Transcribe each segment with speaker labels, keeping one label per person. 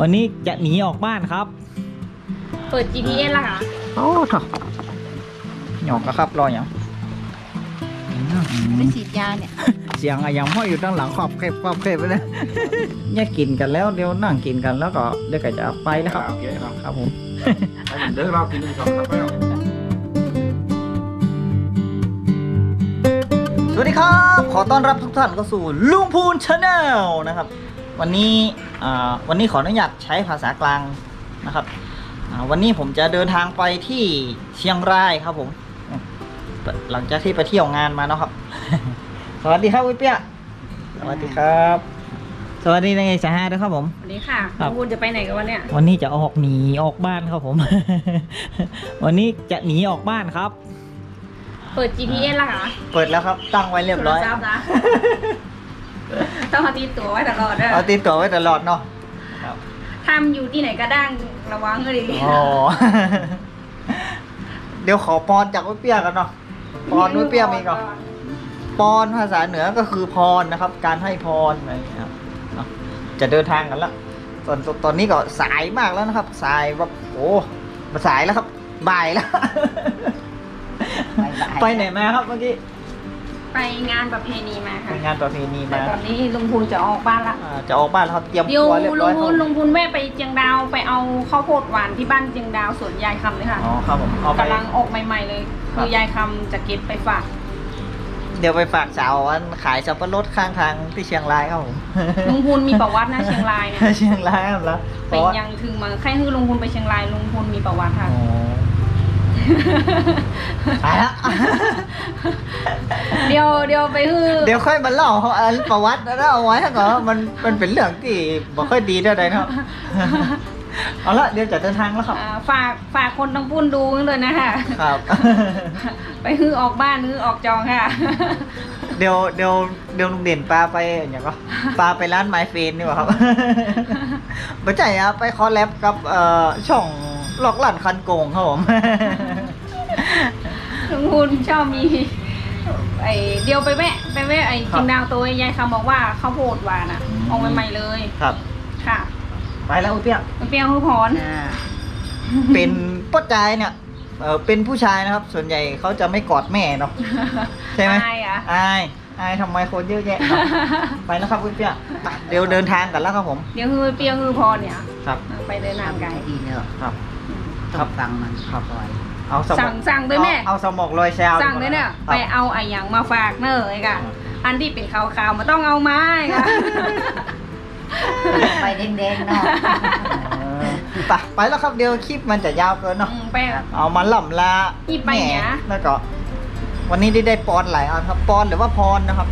Speaker 1: วันนี้จะหนีออกบ้านครับ
Speaker 2: เปิด GPS ละค่ะ
Speaker 1: โอ้ถอหยอกแล้วครับรออย่าง
Speaker 3: ไปฉีดยาเนี่ย
Speaker 1: เสียงอะยังห้อยอยู่ด้านหลังขอบเข็บขอบเข็บเลยนะแยกกินกันแล้วเดี๋ยวนั่งกินกันแล้วก็เดี๋ยวก็จะไปแล้วครับ
Speaker 4: โอเคครับ
Speaker 1: ครับผม
Speaker 4: ให้ผมเดินรอบกินหนึ่งสองครับแล้ว
Speaker 1: สวัสดีครับ ขอต้อนรับทุกท่านเข้าสู่ลุงพูนชาแนลนะครับ วันนี้อ่าวันนี้ขออนุญาตใช้ภาษากลางนะครับอ่าวันนี้ผมจะเดินทางไปที่เชียงรายครับผมอืมหลังจากที่ไปเที่ยวงานมาเนาะครับ สวัสดีครับวิเปียสวัสดีครับ สวัสดีนายเอกสาหาด้วยครับผม
Speaker 2: สวัสดีค่ะ
Speaker 1: ครับ
Speaker 2: คุณจะไปไหนกันวันเนี้ย
Speaker 1: วันนี้จะออกหนีออกบ้านครับผม วันนี้จะหนีออกบ้านครับ
Speaker 2: เปิด GPS ละค่ะ
Speaker 1: เปิดแล้วครับตั้งไว้เรียบร้อย
Speaker 2: โทศัพท์นะ ต้องเอาตีตัวไว้ตลอดด้วย
Speaker 1: เอาติดตัวไว้ตลอดเนาะ
Speaker 2: ทำอยู่ที่ไหนก็ดังระวังเลยดิ
Speaker 1: อ๋อ เดี๋ยวขอปอนจากวิเปียกันเนาะปอนวิเปียมีก่อนปอนภาษาเหนือก็คือพรนะครับ การให้พรอะไรอย่างเงี้ยครับเนาะจะเดินทางกันละตอนตอนนี้ก็สายมากแล้วนะครับ สายแบบโอ้มาสายแล้วครับบ่ายแล้ว ไปไหนมาครับเมื่อกี้
Speaker 2: ไปงานประเพณีมา
Speaker 1: ไป
Speaker 2: ค่ะ
Speaker 1: งานประเพณี
Speaker 2: แต่
Speaker 1: มา
Speaker 2: ตอนนี้ลุงพูนจะออกบ้านละ
Speaker 1: อ่าจะออกบ้านแล้วครับเตรียม
Speaker 2: เดี๋ยว
Speaker 1: ตัวเรียบ
Speaker 2: ลุ
Speaker 1: ร้องยค
Speaker 2: พู
Speaker 1: รับ
Speaker 2: นลุงพูนแม่ไปเจียงดาวไปเอาข้าวโพดหวานที่บ้านเจียงดาวสวนยายคำเลยค่ะ
Speaker 1: อ๋อครับผมเอาไป
Speaker 2: กำลังออกใหม่ ๆ เลย
Speaker 1: ครับ
Speaker 2: คือยายคำจะเก็บไปฝาก
Speaker 1: เดี๋ยวไปฝากสาวอันขายสับปะรดข้างทางที่เชียงรายครับผม
Speaker 2: ลุงพูนมีประวัตินะเชียงรายเนี่ย
Speaker 1: เชียงรายครับแล้วเพ
Speaker 2: เป็น
Speaker 1: ราะว่า
Speaker 2: ยังถึงมาใครฮือลุงพูนไปเชียงรายลุงพูนมีประวัติค่ะ
Speaker 1: อ๋อ ตายละ
Speaker 2: เดี๋ยวเดี๋ยวไปฮือ
Speaker 1: เดี๋ยวค่อยมาเล่าอันประวัติแล้วเอาไว้ถ้าเกิดว่ามันมันเป็นเรื่องที่บ่ค่อยดีเท่าใดเนาะเอาละเดี๋ยวจะเดินทางแล้วครับ
Speaker 2: อ่าฝากฝากคนทั้งปุ้นดูเลยนะคะ
Speaker 1: ครับ
Speaker 2: ไปฮือออกบ้านฮือออกจองค่ะ
Speaker 1: เดี๋ยวเดี๋ยวเดี๋ยวลุงเด่นปลาไปอย่างก็ปลาไปร้านไมเฟนนี่หว่าครับไม่ใช่ครับไปคอลแลบกับเอ่อช่องหลอกหลั่นคันโกงครับผม
Speaker 2: ลุงพูนชอบมีไอเดียวไปแวะไปแวะไอ
Speaker 1: ครับ
Speaker 2: จิงดาวตัวยายคำบอกว่าข้าวโพดหวานอะ
Speaker 1: อืม
Speaker 2: ออกใหม่ๆเลย
Speaker 1: ครับ
Speaker 2: ค่ะ
Speaker 1: ไปแล้วอุ้ยเปี้ย
Speaker 2: มันเปรี้ยวฮือพร
Speaker 1: เป็นป้าจายเนี่ยเออเป็นผู้ชายนะครับ ส่วนใหญ่เขาจะไม่กอดแม่เนาะใช่ไหม
Speaker 2: อายอะ
Speaker 1: อายอายทำไมคนเยอะแยะครับไปแล้วครับอุ้ยเปี้ยไปเดี๋ยวเดินทางกันแล้วครับผม
Speaker 2: เดี๋ยวฮือเปรี้ยวฮือพรเนี่ย
Speaker 1: ครับ
Speaker 2: ไปเดินทางไกล
Speaker 3: ดีเนอะ
Speaker 1: ครับ
Speaker 3: ต้องฟังมัน
Speaker 1: ครับ
Speaker 3: ก่อน
Speaker 1: เอาสม
Speaker 2: สั่
Speaker 1: อง
Speaker 2: งสั่งด้วยแม่
Speaker 1: เอาเอาสมองลอยแซว
Speaker 2: สั่งเลยเนี่ย
Speaker 1: ครับ
Speaker 2: ไปเอาไอ้หยังมาฝากเนอะไอ้กะอันที่เป็นขาวๆมาต้องเอามาไอ้กะ
Speaker 3: ไปแดงๆเนาะ
Speaker 1: เออไปไปแล้วครับเดี๋ยวคลิปมันจะยาวเกินเนาะ
Speaker 2: อืมไป
Speaker 1: เอามาล่ำลา
Speaker 2: อีไปเนี่ย
Speaker 1: แม่แล้วก็ วันนี้ได้ได้ปอนหลายอันครับปอนหรือว่าพรนะครับ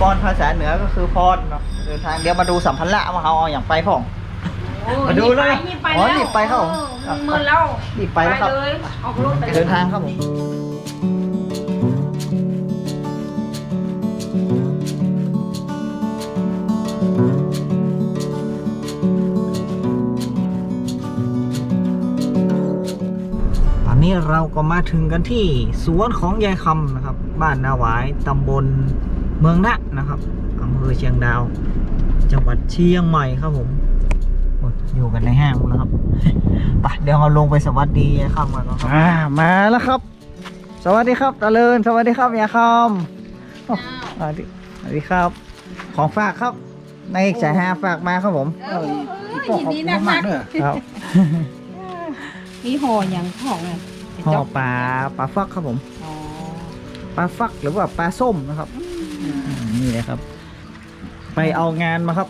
Speaker 1: ปอนภาษาเหนือก็คือพรเนาะเดินทางเดี๋ยวมาดูสัมพันธ์ละมาเอาเอาอย่างไปพ่อง
Speaker 2: โอ้
Speaker 1: มาดูเลย
Speaker 2: รีบไป
Speaker 1: อ๋อ
Speaker 2: แล้ว
Speaker 1: รีบไปครับผม
Speaker 2: เออมือแล้ว
Speaker 1: รีบไปแล้วครับ
Speaker 2: เลยออกรถไปลย
Speaker 1: เดินทางครับผมตอนนี้เราก็มาถึงกันที่สวนของยายคำนะครับ บ้านนาหวายตำบลเมืองนะนะครับอำเภอเชียงดาว จังหวัดเชียงใหม่ครับผมโอ้ยอยู่กันในห้างนะครับไปเดี๋ยวเราลงไปสวัสดียายคำกันนะครับอ่ามาแล้วครับ สวัสดีครับตะเลินสวัสดีครับยายคำโอ้สวัสดีสวัสดีครับ ของฝากครับในสายหาฝากมาครับผม
Speaker 3: เออยินดีนะคะ
Speaker 1: ครับ
Speaker 3: มีห่ออย่างของอะ
Speaker 1: ห่อปลาปลาฟักครับผม
Speaker 3: อ๋อ
Speaker 1: ปลาฟักหรือว่าปลาส้มนะครับอืมนี่เลยครับ ไปเอางานมาครับ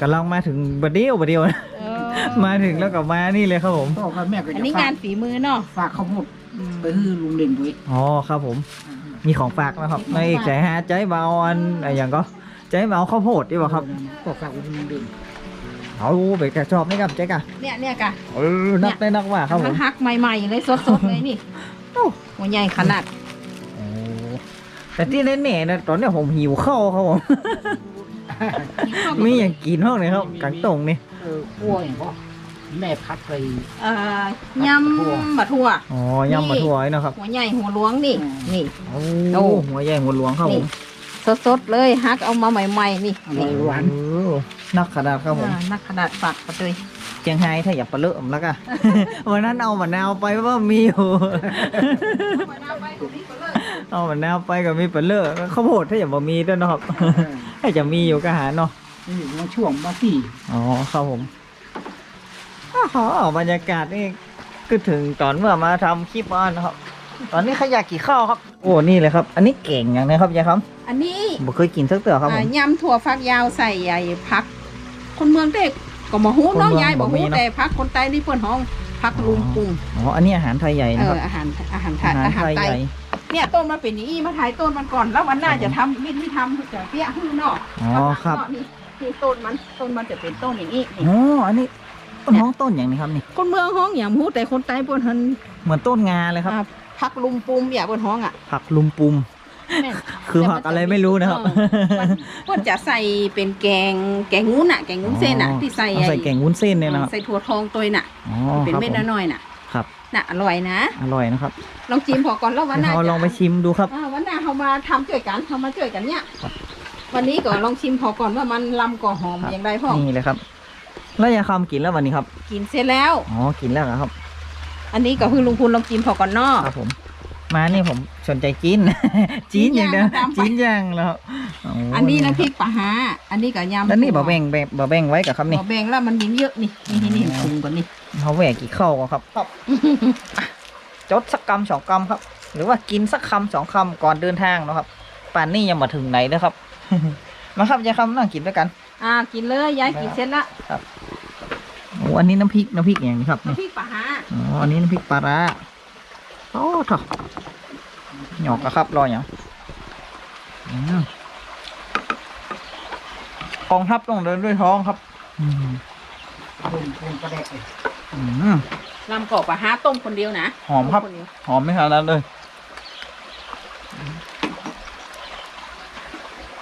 Speaker 1: กำลังมาถึงบัดเดียวบัดเดียวนะ
Speaker 3: เออ
Speaker 1: มาถึงแล้วก็มานี่เลยครับผม
Speaker 5: พ่อกับแม่ก็
Speaker 3: อัน
Speaker 5: จะ
Speaker 3: นี้าน
Speaker 5: ฝางก
Speaker 3: ฝีมือเนาะ
Speaker 5: ฝากข้าวโพดไปให้ลุงเด่นด้วย
Speaker 1: อ๋อครับผม มีของฝากนะครับในอีกใจฮะใจเบาอันอะไรอย่างก็ใจเบาข้าวโพดดีกว่าครับ
Speaker 5: ก็ฝากลุงเด่น
Speaker 1: เอาเบรกแต่ชอบนี่ครับเจ๊กอะ
Speaker 3: เนี่ยเนี่ยกะ
Speaker 1: เออนักได้นักว่าครับผ
Speaker 3: ทั้
Speaker 1: ม
Speaker 3: งฮักใหม่ๆเลยสดๆเลยนี่
Speaker 1: โอ้
Speaker 3: หัวใหญ่ขนาด
Speaker 1: โอ้แต่ที่แน่ๆนะตอนเนี้ยผมหิวข้าวครับผม มีอย่างกินห้องเลยครับกังตรงนี่
Speaker 5: เออขั้วอย่างก็แม่พัดไป
Speaker 3: เอ่อยำบะทั่ว
Speaker 1: อ๋อยำมาถั่วไอ้เนาะครับ
Speaker 3: หัวใหญ่หัวหลวงนี่ นี่
Speaker 1: โอ้
Speaker 3: โอ้
Speaker 1: หัวใหญ่หัวหลวงครับผม
Speaker 3: สดๆเลยฮักเอามาใหม่ๆนี่
Speaker 5: อร่อยหวาน
Speaker 1: เออนักขนาดครับผม
Speaker 3: อ่านักขนาดฝากมาด้วย
Speaker 1: เจียงไฮ้ถ้าอย่าปลาเลอะผมแล้วกัน วันนั้นเอามะนาวไปว่ามีอยู่ เอามะนาวไปกับมีปลาเลอะข้าวโพดถ้าอย่าบ่มีด้วยเนาะครับ ถ้าจะมีอยู่ก็หาเนาะ
Speaker 5: นี่มาช่วงมาสี่
Speaker 1: อ๋อครับผมอ้าวบรรยากาศนี่ก็ถึงตอนเมื่อมาทำคลิปอ่อนนะครับ ตอนนี้ขยะกี่ข้าวครับ โอ้นี่เลยครับ อันนี้เก่งอย่างนะครับยายครับ
Speaker 3: อันนี้
Speaker 1: บ่เคยกินสักเตือครับผม
Speaker 3: อ่ายำถั่วฟักยาวใส่ใหญ่พัก คนเมืองเด็กก็มาฮู้
Speaker 1: คนเมื
Speaker 3: น้
Speaker 1: อ
Speaker 3: องงยายบอก
Speaker 1: บ่มี
Speaker 3: ฮู้
Speaker 1: เนอะ
Speaker 3: แต่พักคนใต้นี่เปิ้นห้องพักลุงปุง
Speaker 1: อ๋ออันนี้อาหารไทยใหญ่
Speaker 3: เอ
Speaker 1: นะครับ
Speaker 3: ออาหารอาหารไทย
Speaker 1: อา
Speaker 3: อา
Speaker 1: หา
Speaker 3: หารร
Speaker 1: ไทย
Speaker 3: ไท
Speaker 1: ให
Speaker 3: ย
Speaker 1: ญ่
Speaker 3: เนี่ยต้นมาเป็นอย่างนี้มาถ่ายต้นมันก่อนแล้ววันหน้าจะทำวิธีทำจะเปี้ยหื้อเนาะ
Speaker 1: อ๋อครับ
Speaker 3: นี่นี่ ต้นมันต้นมันจะเป็นต้นอย่างนี้นี่
Speaker 1: อ๋ออันนี้ต้นห้องต้นอย่างนี้ครับนี่
Speaker 3: คนเมืองห้องอย่างฮู้แต่คนใต้เปิ้นหัน
Speaker 1: เหมือนต้นงาเลยครับ
Speaker 3: อ่าพักลุมปุมอย่าเปิ้นห้องอะ
Speaker 1: ผักลุมปุม
Speaker 3: แม่น
Speaker 1: คือผักอะไรไม่รู้นะครับ
Speaker 3: เออมันเพิ่นจะใส่เป็นแกงแกงงุ้นอะ แกงงุ้นเส้นอะที่ใส่
Speaker 1: เอาใส่แกงวุ้นเส้นเนี่ยนะครับ
Speaker 3: ใส่ถั่วทองตัวน่ะ
Speaker 1: อ๋อ
Speaker 3: เป็น
Speaker 1: ครับ
Speaker 3: เม็ด
Speaker 1: ผม
Speaker 3: น้อยๆน่ะ
Speaker 1: ครับ
Speaker 3: น่ะอร่อยนะ
Speaker 1: อร่อยนะครับ
Speaker 3: ลองชิมพอก่อนแล้ววันห
Speaker 1: เดี๋ย
Speaker 3: น้าว
Speaker 1: เราลองไป
Speaker 3: จะ
Speaker 1: ชิมดูครับ
Speaker 3: อ่าวันหน้าเขามาทำช่วยกันเขามาช่วยกันเนี่ย
Speaker 1: ครับ
Speaker 3: วันนี้ก็ลองชิมพอก่อนว่ามันลำก่อหอม
Speaker 1: ครับ
Speaker 3: อย่างไรพ่อ
Speaker 1: นี่เลยครับ แล้วยายคำกินแล้ววันนี้ครับ
Speaker 3: กินเสร็จแล้ว
Speaker 1: อ๋อ กินแล้วเหรอครับ
Speaker 3: อันนี้ก็คือลุงพูนลองชิมพอก่อนเนอก
Speaker 1: ครับผม มานี่ผมสนใจจีน จีนอย่างเดียว
Speaker 3: จีนย่างตามไป
Speaker 1: จีนย่างแล้ว
Speaker 3: อันนี้น้ำพริกปลาฮาอันนี้ก็ยำ
Speaker 1: แล้วนี่บะแบ่งแบ่งบะแบ่งไว้กับครับนี่
Speaker 3: บ่แบ่งแล้วมันมีเยอะนี่ นี่นี่
Speaker 1: อ๋อ
Speaker 3: ปรุงก่อนนี่
Speaker 1: เขาแหวกกี่เข้าวอะครับครับจดสักกำสองกำครับ หรือว่ากินสักคำสองคำก่อนเดินทางเนาะครับป่านนี้ยังมาถึงไหนนะครับ มาครับยายคำนั่งกินด้วยกัน
Speaker 3: อ่า กินเลยยายกินเสร็จละ
Speaker 1: โอ้อันนี้น้ำพริกน้ำพริกอย่างนี้ครับนี่
Speaker 3: น้ำพริกปลาฮา
Speaker 1: อ๋ออันนี้น้ำพริกปลาร้าโอ้ถอหยอกอะครับรออย่างอืมกองทัพต้องเดินด้วยท้องครับอืม
Speaker 5: ลุงลุงกระแดกเลย
Speaker 1: อืม
Speaker 3: ลำกอกปลาฮาต้มคนเดียวนะ
Speaker 1: หอมครับ
Speaker 3: ต้นเดียว
Speaker 1: หอมไม่ขนาดนั้นเลย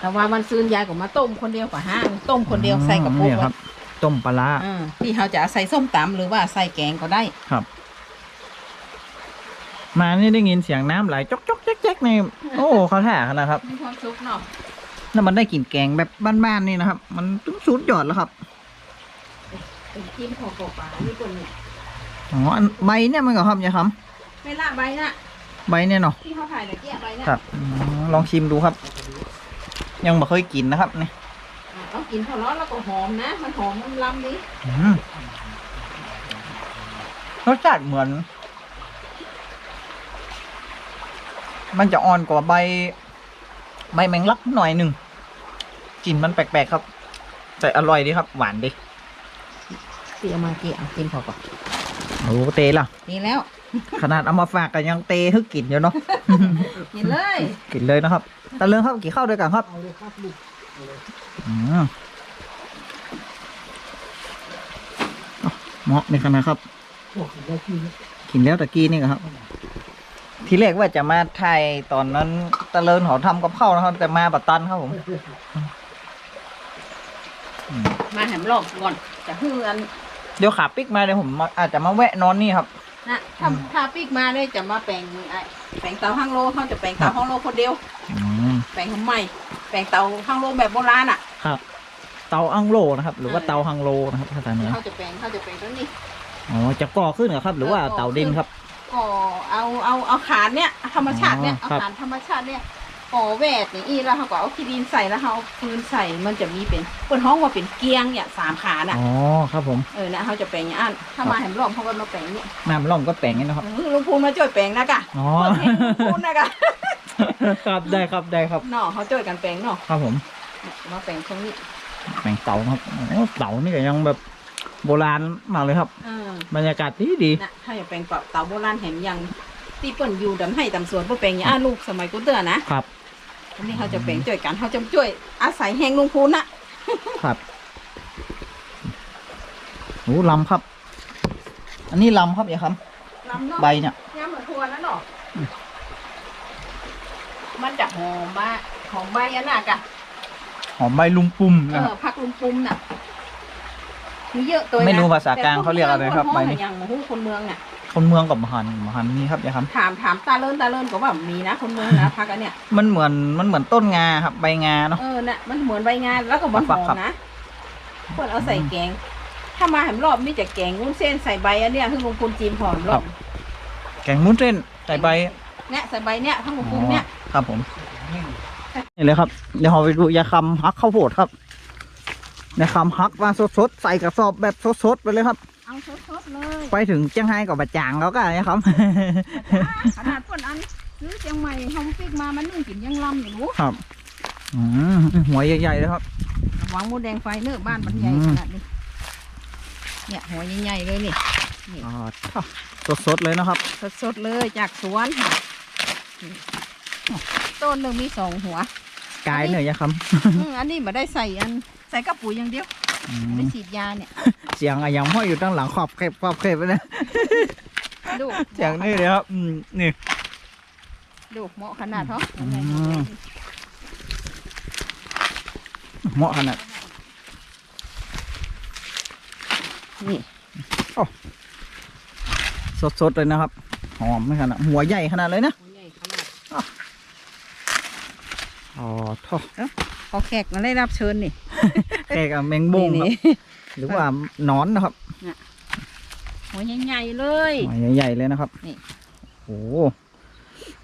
Speaker 3: แต่ว่ามันซื้อยายก็มาต้มคนเดียวปลาฮาต้มคนเดียวใส่กระปุก
Speaker 1: เนี่ย
Speaker 3: ไว้
Speaker 1: ครับ ต้มปลาร้า
Speaker 3: อ่าที่เขาจะใส่ส้มตำหรือว่าใส่แกงก็ได้
Speaker 1: ครับ มานี่ได้ยินเสียงน้ำไหลจ๊อกจ๊อกแจ๊กแจ๊กในโอ้เขาท่าขนาดครับ
Speaker 3: มีความสุขเนาะ
Speaker 1: แล้วมันได้กลิ่นแกงแบบบ้านๆนี่นะครับ มันต้องสุดยอดแล้วครับ
Speaker 3: เป็นจิ้มของกบปลานี่คนเนี่ย
Speaker 1: อ๋ออันใบเนี่ยมันก็ครับยายค
Speaker 3: ไม่ละใบน่ะำ
Speaker 1: ใบเนี่ยเนาะ
Speaker 3: ที่เขาถ่ายตะเกียบใบน่ะ
Speaker 1: ครับอืมลองชิมดูครับ ยังไม่เคยกินนะครับนี่
Speaker 3: อ่าต้องกินพอร้อนแล้วก็หอมนะ มันหอมมันลำดี
Speaker 1: อืมรสชาติเหมือน มันจะอ่อนกว่าใบ ใบแมงลักหน่อยหนึ่งกลิ่นมันแปลกๆครับ แต่อร่อยดีครับ หวานดี
Speaker 3: เสียมาเกี่ยกินพอก่อน
Speaker 1: โอ้เตล่ะ
Speaker 3: นี่แล้ว
Speaker 1: ขนาดเอามาฝากกันยังเตฮึกกลิ่นอยู่เนาะ
Speaker 3: กินเลย
Speaker 1: กินเลยนะครับตะเลืองครับกี่ข้าวด้วยกันครับ
Speaker 5: เอาเลยครับลูก
Speaker 1: อืมอะเหมาะในขณะครับ
Speaker 5: โอ้ยได้ที่
Speaker 1: กินแล้วตะกี้นี่ครับ ทีแรกว่าจะมาถ่ายตอนนั้นตะเลินเขาทำกับข้าวนะครับ แต่มาบัดตันครับผมอืม
Speaker 3: มาแหมรอบก่อนจะฮืออัน
Speaker 1: เดี๋ยวขาปิกมาเดี๋ยวผมมาอาจจะมาแวะนอนนี่ครับ
Speaker 3: นะถ้าถ้าปีกมาได้จะมาแปลงไอ้แปลงเตาห้างโลเขาจะแปลงเตาห้างโลคนเดียว
Speaker 1: อืม
Speaker 3: แปลงทำไมแปลงเตาห้างโลแบบโบราณอะ
Speaker 1: ครับ เตาอังโลนะครับ หรือว่าเตาฮังโลนะครับภาษาเหนือ
Speaker 3: เขาจะแปลงเขาจะแปลงตัวนี้
Speaker 1: อ๋อจะก่อขึ้นเหรอครับ หรือว่าเตาดินครับ
Speaker 3: ก็เอาเอาเอาขานเนี่ยธรรมชาติเนี่ย
Speaker 1: อ๋
Speaker 3: เอา
Speaker 1: อครับ
Speaker 3: ขานธรรมชาติเนี่ย ก่อแวดอย่างนี้แล้วเขาก็เอาขี้ดินใส่แล้วเขาเอาฟืนใส่มันจะมีเป็นเปิดห้องว่าเป็นเกียงเนี่ยสามขาน่ะ
Speaker 1: อ๋อครับผม
Speaker 3: เออเนี่ยเขาจะแปลงอย่างอันถ้ามาแหมรอบเขาก็มาแปลงเนี่ย
Speaker 1: น้ำล่อมก็แปลงนี่นะครับ
Speaker 3: เออลุงพูนมาช่วยแปลงนะกะ
Speaker 1: อ๋อ
Speaker 3: เปิดให้ลุงพูนนะกะ
Speaker 1: ครับได้ครับได้ครับ
Speaker 3: เนาะเขาช่วยกันแปลงเนาะ
Speaker 1: ครับผม
Speaker 3: เนี่ยมาแปลงตรงนี้
Speaker 1: แปลงเตาครับโอ้เตานี่ก็ยังแบบโบราณมากเลยครับ
Speaker 3: เออบ
Speaker 1: รรยากาศดีดี
Speaker 3: นะถ้าอยากแปลงเป่าเต่าโบราณแหมยังที่เปิ่นอยู่ดำให้ดำสวนเพื่อแปลงอย่างอันลูกสมัยกูเตือนะครับ อันนี้เขาจะแปลงช่วยกันเขาจะช่วย อาศัยแหงลุงพูนน่ะ
Speaker 1: ครับโอ้ลำครับ อันนี้ลำครับอย่าครับ
Speaker 3: ลำเนาะ
Speaker 1: ใบเนี่ย
Speaker 3: ย่ำเหมือนทัวแล้วเนาะมันจะหอมมากหอมใบอันน่ะกะ
Speaker 1: หอมใบลุมปุ่ม
Speaker 3: เอ
Speaker 1: นะครับ
Speaker 3: อผักลุมปุมน่ะมีเยอะตัวนะ
Speaker 1: ไม่รู้ภาษากลางเขาเรียกอะไรครับ
Speaker 3: แต่
Speaker 1: ใบ
Speaker 3: น
Speaker 1: นี้
Speaker 3: อย่างหูคนเมืองน่ะ
Speaker 1: คนเมืองกับมหันมหันนี่ครับอย่าครับ
Speaker 3: ถามถามตาเลินตาเลินก็ว่ามีนะ คนเมืองนะพักอันเนี้ย
Speaker 1: มันเหมือนมันเหมือนต้นงาครับใบงาเนาะ
Speaker 3: เออน่ะมันเหมือนใบงานแล้วก็มันห
Speaker 1: ฝั
Speaker 3: อกม
Speaker 1: ครับ
Speaker 3: นะเพิ่นเอาใส่แกง ถ้ามาแหมรอบนี่จะแกงวุ้นเส้นใส่ใบอันเนี้ยให้ลุงพูนจีมหอมรอบ
Speaker 1: แกงมุ้นเส้นใส่ใบ
Speaker 3: เนี่ยใส่ใบเนี่ยทั้งลุงพูนเนี่ย
Speaker 1: ครับผมนี่เลยครับเดี๋ยวเราไปดูยาคำฮักข้าวโพดครับยาคำฮักมาสดๆใส่กระสอบแบบสดๆไปเลยครับ
Speaker 3: เอาสดๆเลย
Speaker 1: ไปถึงเจียงไฮ้กับบะจางเขาก็ยาค
Speaker 3: ขนาดเพิ่นอันซื้อเชียงใหม่เฮาฟิกมามันนึ่งกินยังลำอยู่รู้ำ
Speaker 1: ครับอืมหัวใหญ่ๆเลยครับ
Speaker 3: วางหมูแดงไฟเนื้อะบ้านมันใหญ่
Speaker 1: อืม
Speaker 3: ขนาดนี้ เนี่ยหัวใหญ่ๆเลยนี่
Speaker 1: อ๋อสดๆเลยนะครับ
Speaker 3: สดๆเลยจากสวนค่ะต้นหนึ่งมีสองหัว
Speaker 1: กายเหนื่อยยาค
Speaker 3: อืมอันนี้มาได้ใส่อัน ใส่กระปุกอย่างเดียวำ
Speaker 1: อืม
Speaker 3: ไม่ฉีดยาเนี่ย
Speaker 1: เสียงอะยังห้อยอยู่ตั้งหลังขอบเข็บขอบเข็บเลยนะ
Speaker 3: ดู
Speaker 1: เสียงนี่เลยครับอืมนี่
Speaker 3: ดูเหมาะขนาดเท่า
Speaker 1: อืมเหมาะขนาด
Speaker 3: นี่
Speaker 1: สดๆเลยนะครับ หอมไม่ขนาดหัวใหญ่ขนาดเลยนะ
Speaker 3: หัวใหญ่ขนาด
Speaker 1: อ๋อท่อ
Speaker 3: พอแขกมาได้รับเชิญนี่
Speaker 1: แกกับแมงบงครับ
Speaker 3: นี่
Speaker 1: หรือว่าหนอนนะครับ
Speaker 3: หัวใหญ่ๆเลย
Speaker 1: หัวใหญ่ๆเลยนะครับ
Speaker 3: นี่
Speaker 1: โอ้โห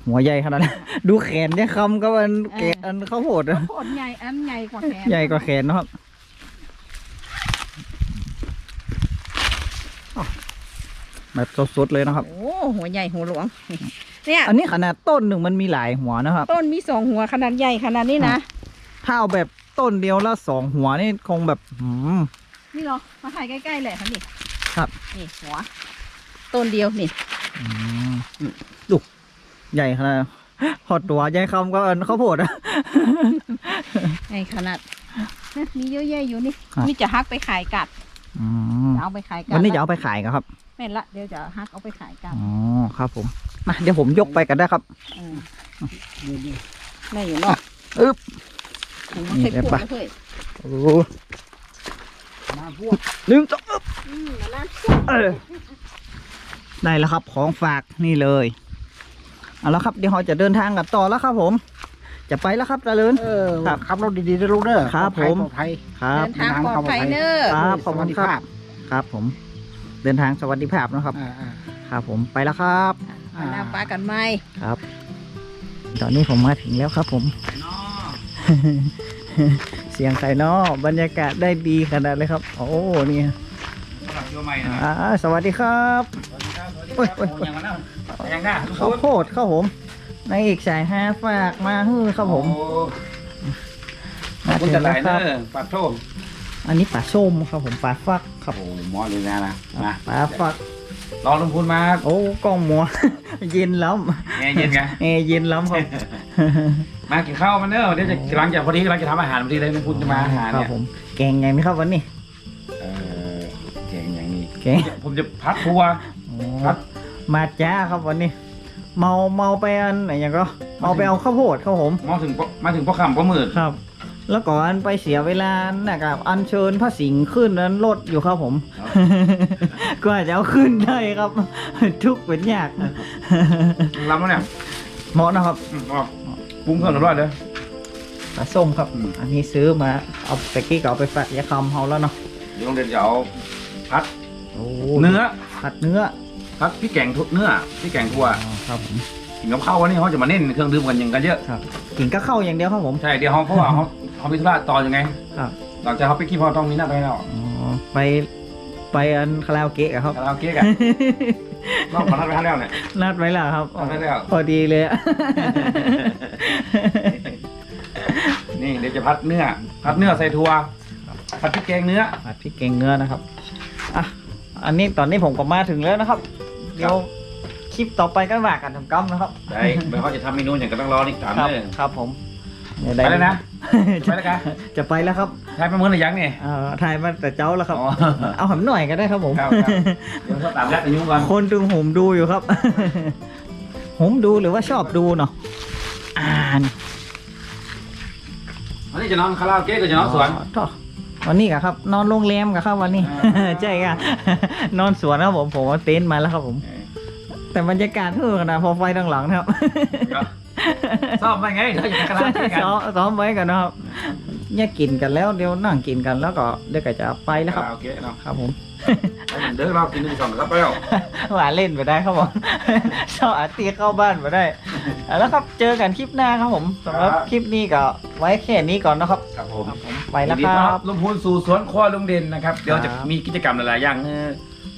Speaker 1: หัวใหญ่ขนาดนั้นดูแขนเนี่ยคำก็มัน
Speaker 3: เออ
Speaker 1: แกะอันข้าวโพดอะ
Speaker 3: โคตรใหญ่อันใหญ่กว่าแขน
Speaker 1: ใหญ่กว่าแขนนะครับอ้าวแบบสดๆเลยนะครับ
Speaker 3: โอ้หัวใหญ่หัวหลวงเนี่ย
Speaker 1: อันนี้ขนาดต้นหนึ่งมันมีหลายหัวนะครับ
Speaker 3: ต้นมีสองหัวขนาดใหญ่ขนาดนี้นะ
Speaker 1: ถ้าเอาแบบ ต้นเดียวแล้วสองหัวนี่คงแบบหืม
Speaker 3: นี่เหรอมาถ่ายใกล้ๆเลยค่ะนี่
Speaker 1: ครับ
Speaker 3: นี่หัว ต้นเดียวนี่
Speaker 1: อืมดูใหญ่ขนาดนั้นหอดตัวใหญ่คำก็อันข้าวโพดอะ
Speaker 3: ใหญ่ขนาดนะมีเยอะแยะอยู่นี่
Speaker 1: ครับ
Speaker 3: นี่จะฮักไปขายกัด
Speaker 1: อืม
Speaker 3: จะเอาไปขายกัด
Speaker 1: วันนี้จะเอาไปขายกันครับ
Speaker 3: แม่นละเดี๋ยวจะฮักเอาไปขายกัด
Speaker 1: อ๋อครับผมมาเดี๋ยวผมยกไปกันได้ครับ
Speaker 3: อืมได้อยู่เนาะ
Speaker 1: อึ๊บ
Speaker 3: ผมไม่เคย
Speaker 1: นี่
Speaker 3: พูด
Speaker 1: ได้ปะ
Speaker 3: นะเพื่อน
Speaker 1: โอ้หนึ่งสองอึ๊บ
Speaker 3: อืมนั่นนะ
Speaker 1: เออได้แล้วครับของฝากนี่เลยเอาละครับเดี๋ยวเราจะเดินทางกันต่อแล้วครับผม จะไปแล้วครับตาเลิน
Speaker 5: เออ
Speaker 1: ครับ
Speaker 5: ขับรถดีๆด้วยลูกเด้อ
Speaker 1: ครับ
Speaker 5: ปลอดภัย
Speaker 1: ผม
Speaker 5: ปลอดภัย
Speaker 1: ครับ
Speaker 3: เดินทางปลอดภัยเนอะ
Speaker 1: ครับข
Speaker 5: ส
Speaker 1: อบ
Speaker 5: วั
Speaker 1: คุ
Speaker 5: ส
Speaker 1: ณ
Speaker 5: ดิ
Speaker 1: ครับ
Speaker 5: ภาพ
Speaker 1: ครับผม เดินทางสวัสดิภาพนะครับ
Speaker 5: อ่าอ่า
Speaker 1: ครับผมไปแล้วครับ
Speaker 3: มาหน้าปลากันไหม
Speaker 1: ครับ ตอนนี้ผมมาถึงแล้วครับผม เสียงไข่นอกบรรยากาศได้ดีขนาดเลยครับ โอ้นี่
Speaker 4: สำหรับตัวใหม่นะ
Speaker 1: อ่าสวัสดีครับโอ้ยโอ้ย
Speaker 4: ยังมานั่งยังหน้าทุก
Speaker 1: ข้าว
Speaker 4: คน
Speaker 1: โพดครับผมนายเอกสายห้าฝากมาฮื้อครับผม
Speaker 4: ขอบคุณ
Speaker 1: ถึ
Speaker 4: จะ
Speaker 1: ง
Speaker 4: ไหล
Speaker 1: แล้วค
Speaker 4: เน
Speaker 1: รับ
Speaker 4: อะปัดโทษ
Speaker 1: อันนี้ปลาส้มครับผมปลาฟักครับ
Speaker 4: โอ้หมอเลยนะนะนะ
Speaker 1: ปลาฟัก
Speaker 4: รอลุงพูนมา
Speaker 1: โอ้กล้องมัว เย็นล้
Speaker 4: แง่เย็นไงำ
Speaker 1: เอเย็นล้ำครับ
Speaker 4: มากินข้าวมันเนอะเดี๋ยวจะกำลังจะพอดีกำลังจะทำอาหารพอดีเลยลุงพูนจะมาอาหาร
Speaker 1: ครั
Speaker 4: เนี่
Speaker 1: บ
Speaker 4: ย
Speaker 1: ผมแกงไงนี่ครับวันนี้
Speaker 4: เออเก่งอย่างนี้
Speaker 1: แกง
Speaker 4: ผมจะพัดทัวร์ครับ
Speaker 1: มาจ้าครับวันนี้ เมาเมาไปอันไหนอย่างก็เมาไปเอาข้าวโพดครับผม
Speaker 4: มาถึงมาถึงพ่อคำพ่อมืด
Speaker 1: ครับ แล้วก่อนไปเสียเวลานะครับ อัญเชิญพระสิงห์ขึ้นนั้นรถอยู่ครับผม กว่าจะเอาขึ้นได้ครับ ทุกข์เป็นยาก
Speaker 4: รับแล้วเนี่ย
Speaker 1: เหมาะนะครับ
Speaker 4: อืมเอาปรุงเครื่องเรียบร้อยเลย
Speaker 1: ปลาส้มครับ
Speaker 4: อืม
Speaker 1: อันนี้ซื้อมาเอาตะกี้ก็เอาไปฝากยาคำเขาแล้วเนาะ
Speaker 4: เดี๋ยวโรงเรียนจะเอาพัด
Speaker 1: โอ้
Speaker 4: เนื้อ
Speaker 1: ผัดเนื้อ
Speaker 4: พัดพี่แกงทุกเนื้อพี่แกงทัว
Speaker 1: อ๋อครับผม
Speaker 4: กินกับข้าววันนี้เขาจะมาเน้นเครื่องดื่มกันอย่างกันเยอะ
Speaker 1: ครับกินก็เข้าวอย่างเดียวครับผม
Speaker 4: ใช่เดี๋ยวเขาเพราะว่าเขา เขามีธุระต่อยังไง
Speaker 1: ครับ
Speaker 4: หลังจากเขาไปกินพอต้องมีหน้าไปแล้ว
Speaker 1: อ๋อไปไปอันคาราโอเกะอะครับ
Speaker 4: คาราโอเกะกัน นอกมานัดไปทันแล้วเนี่ย
Speaker 1: นัดไว้แล้วครับ
Speaker 4: นัดไว้แล้ว
Speaker 1: พอดีเลยอะ
Speaker 4: นี่เดี๋ยวจะพัดเนื้อพัดเนื้อใส่ทัวพัดพริกแกงเนื้อ
Speaker 1: ผัดพริกแกงเนื้อนะครับอะอันนี้ตอนนี้ผมก็มาถึงแล้วนะครับ เดี๋ยวคลิปต่อไปก็ว่ากันทำกำนะครับ
Speaker 4: ได้เดี๋ยวเขาจะทำเมนูอย่างก็ต้องรออีกสาม
Speaker 1: ครับ
Speaker 4: เดือน
Speaker 1: ครับผมเดี๋ยว
Speaker 4: ไป
Speaker 1: ด้
Speaker 4: แล้วนะไปแล้วกัน
Speaker 1: จะไปแล้วครับ
Speaker 4: ใช้ประเมินหรือยังเนี่ย
Speaker 1: เอ่อถ่ายมาแต่เจ้าแล้วครับ
Speaker 4: อ๋อ
Speaker 1: เอาหำหน่อยก็ได้ครับผม
Speaker 4: ครับครับเดี๋ยวเขาตามแรกอายุก่อน
Speaker 1: คนดึงผมดูอยู่ครับผมดูหรือว่าชอบดูเนาะอ่าน
Speaker 4: วันนี้จะนอนคาราโอเกะก็จะนอนสวน
Speaker 1: อ๋อวันนี้กะครับ นอนโรงแรมกับครับวันนี้
Speaker 4: อ่า
Speaker 1: ใช่ค่ะนอนสวนครับผมผมเอาเต็นท์มาแล้วครับผม แต่บรรยากาศเท่ากันนะพอไฟดังหลังนะครับ
Speaker 4: ก็ ซ่อมไปไงเดี๋ยวจะคาราโอเกะกัน
Speaker 1: ซ้อมซ้อมไว้กันนะครับแยกกินกันแล้วเดี๋ยวนั่งกินกันแล้วก็เดี๋ยวก็จะไปแล้วครับ
Speaker 4: โอเคเนาะ
Speaker 1: ครับผม
Speaker 4: ให้มันเด้อเรากินหนึ่งสองครับแล้ว
Speaker 1: หวานเล่นไปได้ครับผมชอบอาตีเข้าบ้านไปได้เอาแล้วครับเจอกันคลิปหน้าครับผมสำหรับคลิปนี้ก็ไว้แค่นี้ก่อนนะครับ
Speaker 4: ครับผม
Speaker 1: ครับผมไปแล้ว
Speaker 4: ยิน
Speaker 1: ค
Speaker 4: ดีต้อน
Speaker 1: รั
Speaker 4: รับลุงพูนสู่สวนครัวลุงเด่นนะครับ เดี๋ยวจะ
Speaker 1: ครับ
Speaker 4: มีกิจกรรมหลายๆอย่างให้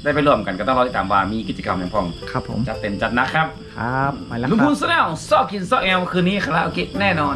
Speaker 4: ได้ไปร่วมกันก็ต้องรอติดตามว่ามีกิจกรรมอย่างพอง
Speaker 1: ครับผม
Speaker 4: จัดเต็มจัดหนะครับ
Speaker 1: ครับ ไปแล้ว
Speaker 4: ลุง
Speaker 1: ครั
Speaker 4: พู
Speaker 1: บ
Speaker 4: นแสดงซอกกินซอกแอลคืนนี้คาราโอเกะแน่นอน